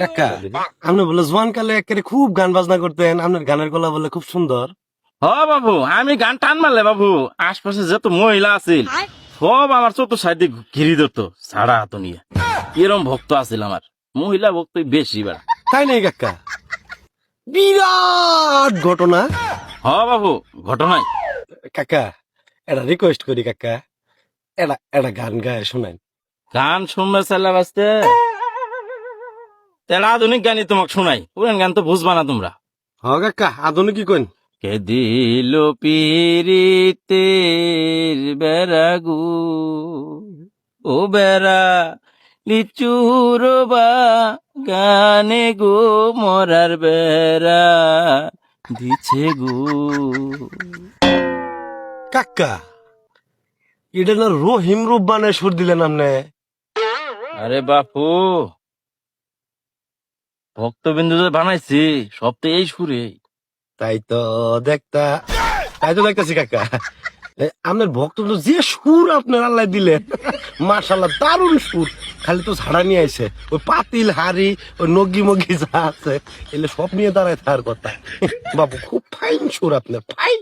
কাকা আপনি বলে জোয়ান কালে একেবারে খুব গান বাজনা করতেন আপনার গানের গলা বলে খুব সুন্দর। হ বাবু আমি গান টান মারলে বাবু আশপাশে যত মহিলা আছিল সব আমার চতুর সাইডে ঘিরি ধরত সাড়া হাত নিয়ে। এরম ভক্ত আছিল আমার মহিলা ভক্ত বেশি বার। তাই নাই কাকা? বিরাট ঘটনা। হ বাবু ঘটনাই। কাকা এটা রিকোয়েস্ট করি কাকা। এটা এটা গান গায়ে শোনান। গান শুনবে চাল্লা বাজতে? তাহলে আধুনিক গানই তোমাকে শোনাই। পুরান গান তো বুঝবা না তোমরা। হ কাকা আধুনিক কি কইন। কে দিল পিরিতের বেড়াগু? ও বেড়া লিচুর বা গানে গো মরার বেড়া দিছে গো। কাকা এটা না রহিম রুব্বানে সুর দিলেন আপনি আরে বাপু। ভক্তবিন্দু যে বানাইছি, সব তো এই সুরে। তাই তো দেখতা, তাই তো দেখতাছি কাকা। আপনার ভক্ত তো যে সুর আপনার আল্লাহ দিলেন মার্শাল্লাহ দারুণ সুর। খালি তো ঝাড়া নিয়ে আইছে, ওই পাতিল হাড়ি, ওই নগি মগি যা আছে, এলে সব নিয়ে দাঁড়ায় তার কথা। বাবু খুব ফাইন সুর আপনার ফাইন